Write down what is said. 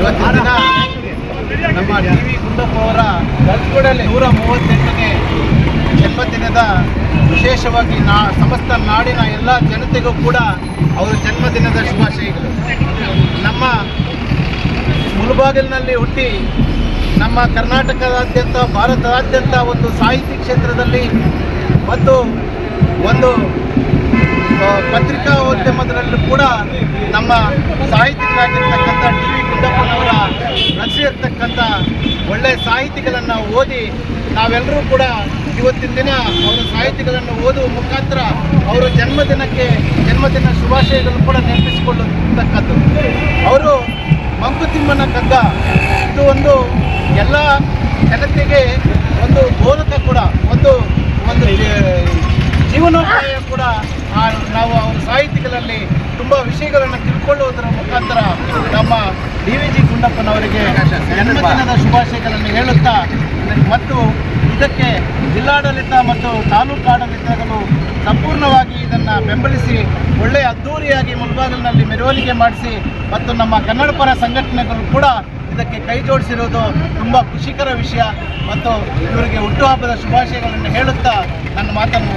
ಇವತ್ತಿನ ದಿನ ನಮ್ಮ ಡಿ ವಿ ಗುಂಡಪ್ಪ ಅವರ ನೂರ ಮೂವತ್ತೆಂಟನೇ ಜನ್ಮದಿನದ ವಿಶೇಷವಾಗಿ ನಾ ಸಮಸ್ತ ನಾಡಿನ ಎಲ್ಲ ಜನತೆಗೂ ಕೂಡ ಅವರ ಜನ್ಮದಿನದ ಶುಭಾಶಯಗಳು. ನಮ್ಮ ಮುಳುಬಾಗಿಲಿನಲ್ಲಿ ಹುಟ್ಟಿ ನಮ್ಮ ಕರ್ನಾಟಕದಾದ್ಯಂತ ಭಾರತದಾದ್ಯಂತ ಒಂದು ಸಾಹಿತ್ಯ ಕ್ಷೇತ್ರದಲ್ಲಿ ಮತ್ತು ಒಂದು ಪತ್ರಿಕಾ ಉದ್ಯಮದಲ್ಲೂ ಕೂಡ ನಮ್ಮ ಸಾಹಿತ್ಯರಾಗಿರ್ತಕ್ಕಂಥ ಟಿ ರಚಿಸಿರ್ತಕ್ಕಂಥ ಒಳ್ಳೆಯ ಸಾಹಿತಿಗಳನ್ನು ಓದಿ ನಾವೆಲ್ಲರೂ ಕೂಡ ಇವತ್ತಿನ ದಿನ ಅವರ ಸಾಹಿತಿಗಳನ್ನು ಓದುವ ಮುಖಾಂತರ ಅವರ ಜನ್ಮದಿನಕ್ಕೆ ಜನ್ಮದಿನ ಶುಭಾಶಯಗಳನ್ನು ಕೂಡ ನೆನಪಿಸಿಕೊಳ್ಳತಕ್ಕದ್ದು ಅವರು ಮಂಕುತಿಮ್ಮನ ಕಗ್ಗ. ಇದು ಒಂದು ಎಲ್ಲ ಜನತೆಗೆ ಒಂದು ಬೋಧಕ ಕೂಡ, ಒಂದು ಒಂದು ಜೀವನೋಪಾಯ ಕೂಡ ನಾವು ಅವರ ಸಾಹಿತಿಗಳಲ್ಲಿ ತುಂಬ ವಿಷಯಗಳನ್ನು ತಿಳ್ಕೊಳ್ಳುವುದರ ಮುಖಾಂತರ ನಮ್ಮ ಡಿ ವಿ ಜಿ ಗುಂಡಪ್ಪನವರಿಗೆ ಜನ್ಮದಿನದ ಶುಭಾಶಯಗಳನ್ನು ಹೇಳುತ್ತಾ ಮತ್ತು ಇದಕ್ಕೆ ಜಿಲ್ಲಾಡಳಿತ ಮತ್ತು ತಾಲೂಕು ಆಡಳಿತಗಳು ಸಂಪೂರ್ಣವಾಗಿ ಇದನ್ನು ಬೆಂಬಲಿಸಿ ಒಳ್ಳೆಯ ಅದ್ದೂರಿಯಾಗಿ ಮುಲ್ಬಾಗಿಲಿನಲ್ಲಿ ಮೆರವಣಿಗೆ ಮಾಡಿಸಿ ಮತ್ತು ನಮ್ಮ ಕನ್ನಡ ಪರ ಸಂಘಟನೆಗಳು ಕೂಡ ಇದಕ್ಕೆ ಕೈ ಜೋಡಿಸಿರುವುದು ತುಂಬ ಖುಷಿಕರ ವಿಷಯ. ಮತ್ತು ಇವರಿಗೆ ಹುಟ್ಟುಹಬ್ಬದ ಶುಭಾಶಯಗಳನ್ನು ಹೇಳುತ್ತಾ ನನ್ನ ಮಾತನ್ನು